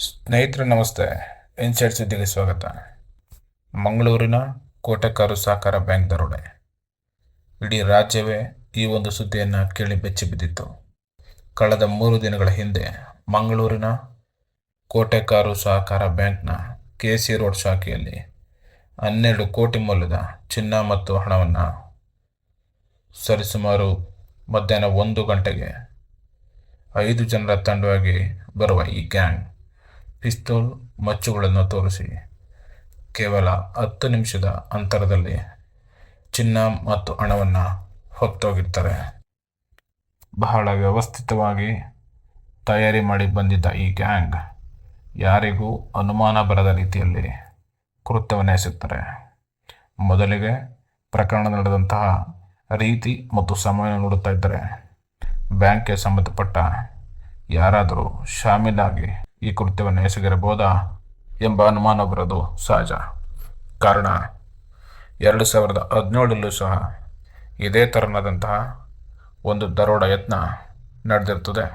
ಸ್ನೇಹಿತರೆ, ನಮಸ್ತೆ. ಇನ್ಸೈಡ್ ಸುದ್ದಿಗೆ ಸ್ವಾಗತ. ಮಂಗಳೂರಿನ ಕೋಟೆಕಾರು ಸಹಕಾರ ಬ್ಯಾಂಕ್ ದರೋಡೆ. ಇಡೀ ರಾಜ್ಯವೇ ಈ ಒಂದು ಸುದ್ದಿಯನ್ನು ಕೇಳಿ ಬೆಚ್ಚಿ ಬಿದ್ದಿತ್ತು. ಕಳೆದ ಮೂರು ದಿನಗಳ ಹಿಂದೆ ಮಂಗಳೂರಿನ ಕೋಟೆಕಾರು ಸಹಕಾರ ಬ್ಯಾಂಕ್ನ ಕೆ ಸಿ ರೋಡ್ ಶಾಖೆಯಲ್ಲಿ ಹನ್ನೆರಡು ಕೋಟಿ ಮೌಲ್ಯದ ಚಿನ್ನ ಮತ್ತು ಹಣವನ್ನು ಸರಿಸುಮಾರು ಮಧ್ಯಾಹ್ನ ಒಂದು ಗಂಟೆಗೆ ಐದು ಜನರ ತಂಡವಾಗಿ ಬರುವ ಈ ಗ್ಯಾಂಗ್ ಪಿಸ್ತೂಲ್ ಮಚ್ಚುಗಳನ್ನು ತೋರಿಸಿ. ಕೇವಲ ಹತ್ತು ನಿಮಿಷದ ಅಂತರದಲ್ಲಿ ಚಿನ್ನ ಮತ್ತು ಹಣವನ್ನು ಹೊತ್ತೋಗಿರ್ತಾರೆ. ಬಹಳ ವ್ಯವಸ್ಥಿತವಾಗಿ ತಯಾರಿ ಮಾಡಿ ಬಂದಿದ್ದ ಈ ಗ್ಯಾಂಗ್ ಯಾರಿಗೂ ಅನುಮಾನ ಬರದ ರೀತಿಯಲ್ಲಿ ಕೃತ್ಯವನ್ನು ಎಸಗ್ತಾರೆ ಮೊದಲಿಗೆ ಪ್ರಕರಣ ನಡೆದಂತಹ ರೀತಿ ಮತ್ತು ಸಮಯ ನೋಡುತ್ತಾ ಇದ್ದರೆ ಬ್ಯಾಂಕ್ಗೆ ಸಂಬಂಧಪಟ್ಟ ಯಾರಾದರೂ ಶಾಮೀಲಾಗಿ ಈ ಕೃತ್ಯವನ್ನು ಎಸಗಿರಬಹುದಾ ಎಂಬ ಅನುಮಾನ ಬರೋದು ಸಹಜ. ಕಾರಣ, ಎರಡು ಸಾವಿರದ ಹದಿನೇಳರಲ್ಲೂ ಸಹ ಇದೇ ಥರನಾದಂತಹ ಒಂದು ದರೋಡ ಯತ್ನ ನಡೆದಿರ್ತದೆ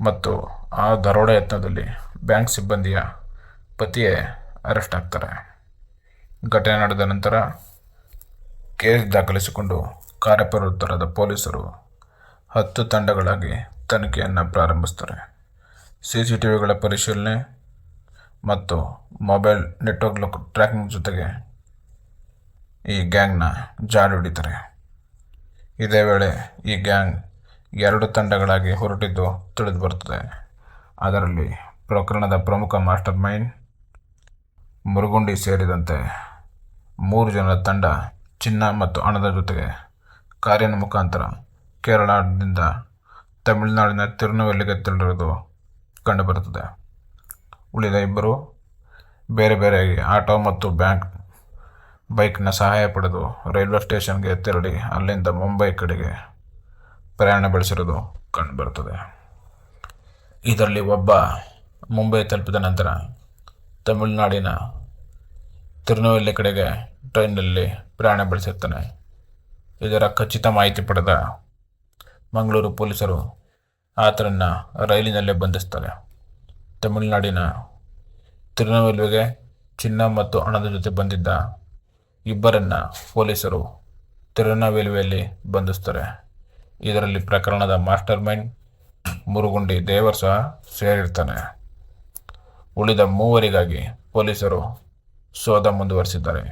ಮತ್ತು ಆ ದರೋಡ ಯತ್ನದಲ್ಲಿ ಬ್ಯಾಂಕ್ ಸಿಬ್ಬಂದಿಯ ಪತಿಯೇ ಅರೆಸ್ಟ್ ಆಗ್ತಾರೆ. ಘಟನೆ ನಡೆದ ನಂತರ ಕೇಸ್ ದಾಖಲಿಸಿಕೊಂಡು ಕಾರ್ಯಪ್ರವೃತ್ತರಾದ ಪೊಲೀಸರು ಹತ್ತು ತಂಡಗಳಾಗಿ ತನಿಖೆಯನ್ನು ಪ್ರಾರಂಭಿಸ್ತಾರೆ. ಸಿ ಸಿ ಟಿ ವಿಗಳ ಪರಿಶೀಲನೆ ಮತ್ತು ಮೊಬೈಲ್ ನೆಟ್ವರ್ಕ್ ಲೊಕ್ ಟ್ರ್ಯಾಕಿಂಗ್ ಜೊತೆಗೆ ಈ ಗ್ಯಾಂಗ್ನ ಜಾಡು ಹಿಡಿತಾರೆ. ಇದೇ ವೇಳೆ ಈ ಗ್ಯಾಂಗ್ ಎರಡು ತಂಡಗಳಾಗಿ ಹೊರಟಿದ್ದು ತಿಳಿದು ಬರ್ತದೆ ಅದರಲ್ಲಿ ಪ್ರಕರಣದ ಪ್ರಮುಖ ಮಾಸ್ಟರ್ ಮೈಂಡ್ ಮುರುಗುಂಡಿ ಸೇರಿದಂತೆ ಮೂರು ಜನರ ತಂಡ ಚಿನ್ನ ಮತ್ತು ಹಣದ ಜೊತೆಗೆ ಕಾರಿನ ಮುಖಾಂತರ ಕೇರಳದಿಂದ ತಮಿಳುನಾಡಿನ ತಿರುನವೆಲ್ಲಿಗೆ ತೆರಳಿರೋದು ಕಂಡುಬರುತ್ತದೆ ಉಳಿದ ಇಬ್ಬರು ಬೇರೆ ಬೇರೆ ಆಟೋ ಮತ್ತು ಬ್ಯಾಂಕ್ ಬೈಕ್ನ ಸಹಾಯ ಪಡೆದು ರೈಲ್ವೆ ಸ್ಟೇಷನ್ಗೆ ತೆರಳಿ ಅಲ್ಲಿಂದ ಮುಂಬೈ ಕಡೆಗೆ ಪ್ರಯಾಣ ಬೆಳೆಸಿರೋದು ಕಂಡುಬರುತ್ತದೆ ಇದರಲ್ಲಿ ಒಬ್ಬ ಮುಂಬೈ ತಲುಪಿದ ನಂತರ ತಮಿಳುನಾಡಿನ ತಿರುನವೆಲ್ಲಿ ಕಡೆಗೆ ಟ್ರೈನಲ್ಲಿ ಪ್ರಯಾಣ ಬೆಳೆಸಿರ್ತಾನೆ ಇದರ ಖಚಿತ ಮಾಹಿತಿ ಪಡೆದ ಮಂಗಳೂರು ಪೊಲೀಸರು ಆತನನ್ನು ರೈಲಿನಲ್ಲೇ ಬಂಧಿಸ್ತಾರೆ ತಮಿಳುನಾಡಿನ ತಿರುನವೆಲ್ವೆಗೆ ಚಿನ್ನ ಮತ್ತು ಹಣದ ಜೊತೆ ಬಂದಿದ್ದ ಇಬ್ಬರನ್ನು ಪೊಲೀಸರು ತಿರುನವೆಲ್ವೆಯಲ್ಲಿ ಬಂಧಿಸ್ತಾರೆ. ಇದರಲ್ಲಿ ಪ್ರಕರಣದ ಮಾಸ್ಟರ್ ಮೈಂಡ್ ಮುರುಗುಂಡಿ ದೇವರ್ ಸಹ ಸೇರಿರ್ತಾನೆ. ಉಳಿದ ಮೂವರಿಗಾಗಿ ಪೊಲೀಸರು ಶೋಧ ಮುಂದುವರಿಸಿದ್ದಾರೆ.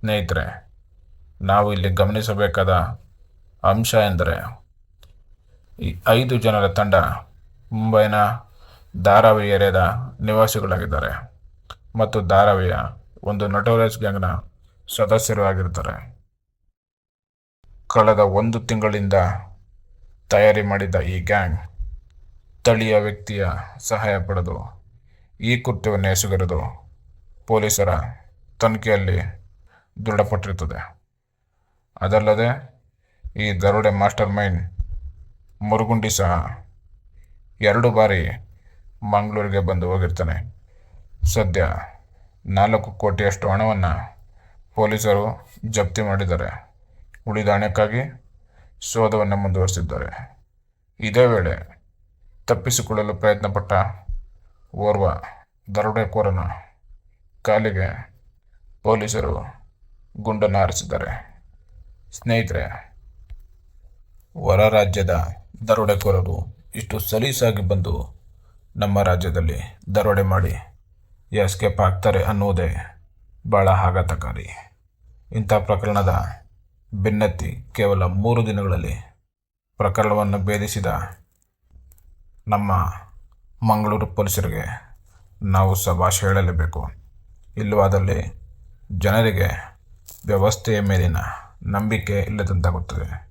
ಸ್ನೇಹಿತರೆ, ನಾವು ಇಲ್ಲಿ ಗಮನಿಸಬೇಕಾದ ಅಂಶ ಎಂದರೆ ಈ ಐದು ಜನರ ತಂಡ ಮುಂಬೈನ ಧಾರಾವಿ ಏರಿಯಾದ ನಿವಾಸಿಗಳಾಗಿದ್ದಾರೆ ಮತ್ತು ಧಾರಾವಿಯ ಒಂದು ನಟೋರಿಯಸ್ ಗ್ಯಾಂಗ್ನ ಸದಸ್ಯರು ಆಗಿರ್ತಾರೆ. ಕಳೆದ ಒಂದು ತಿಂಗಳಿಂದ ತಯಾರಿ ಮಾಡಿದ್ದ ಈ ಗ್ಯಾಂಗ್ ಸ್ಥಳೀಯ ವ್ಯಕ್ತಿಯ ಸಹಾಯ ಪಡೆದು ಈ ಕೃತ್ಯವನ್ನು ಎಸಗಿರೋದು ಪೊಲೀಸರ ತನಿಖೆಯಲ್ಲಿ ದೃಢಪಟ್ಟಿರುತ್ತದೆ. ಅದಲ್ಲದೆ ಈ ದರೋಡೆ ಮಾಸ್ಟರ್ ಮೈಂಡ್ ಮುರುಗುಂಡಿ ಸಹ ಎರಡು ಬಾರಿ ಮಂಗಳೂರಿಗೆ ಬಂದು ಹೋಗಿರ್ತಾನೆ. ಸದ್ಯ ನಾಲ್ಕು ಕೋಟಿಯಷ್ಟು ಹಣವನ್ನು ಪೊಲೀಸರು ಜಪ್ತಿ ಮಾಡಿದ್ದಾರೆ. ಉಳಿದ ಹಣಕ್ಕಾಗಿ ಶೋಧವನ್ನು ಮುಂದುವರಿಸಿದ್ದಾರೆ. ಇದೇ ವೇಳೆ ತಪ್ಪಿಸಿಕೊಳ್ಳಲು ಪ್ರಯತ್ನಪಟ್ಟ ಓರ್ವ ದರೋಡೆಕೋರನ ಕಾಲಿಗೆ ಪೊಲೀಸರು ಗುಂಡನ್ನು ಹಾರಿಸಿದ್ದಾರೆ. ಸ್ನೇಹಿತರೆ, ಹೊರ ರಾಜ್ಯದ ದರೋಡೆಕೋರರು ಇಷ್ಟು ಸಲೀಸಾಗಿ ಬಂದು ನಮ್ಮ ರಾಜ್ಯದಲ್ಲಿ ದರೋಡೆ ಮಾಡಿ ಎಸ್ಕೇಪ್ ಆಗ್ತಾರೆ ಅನ್ನೋದೇ ಭಾಳ ಆಘಾತಕಾರಿ ಇಂಥ ಪ್ರಕರಣದ ಬೆನ್ನತ್ತಿ ಕೇವಲ ಮೂರು ದಿನಗಳಲ್ಲಿ ಪ್ರಕರಣವನ್ನು ಭೇದಿಸಿದ ನಮ್ಮ ಮಂಗಳೂರು ಪೊಲೀಸರಿಗೆ ನಾವು ಸಭಾಷೆ ಹೇಳಲೇಬೇಕು. ಇಲ್ಲವಾದಲ್ಲಿ ಜನರಿಗೆ ವ್ಯವಸ್ಥೆಯ ಮೇಲಿನ ನಂಬಿಕೆ ಇಲ್ಲದಂತಾಗುತ್ತದೆ.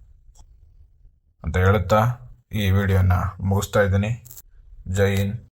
ಅಂತ ಹೇಳುತ್ತಾ ಈ ವಿಡಿಯೋನ ಮುಗಿಸ್ತಾ ಇದ್ದೀನಿ. ಜೈ ಹಿಂದ್.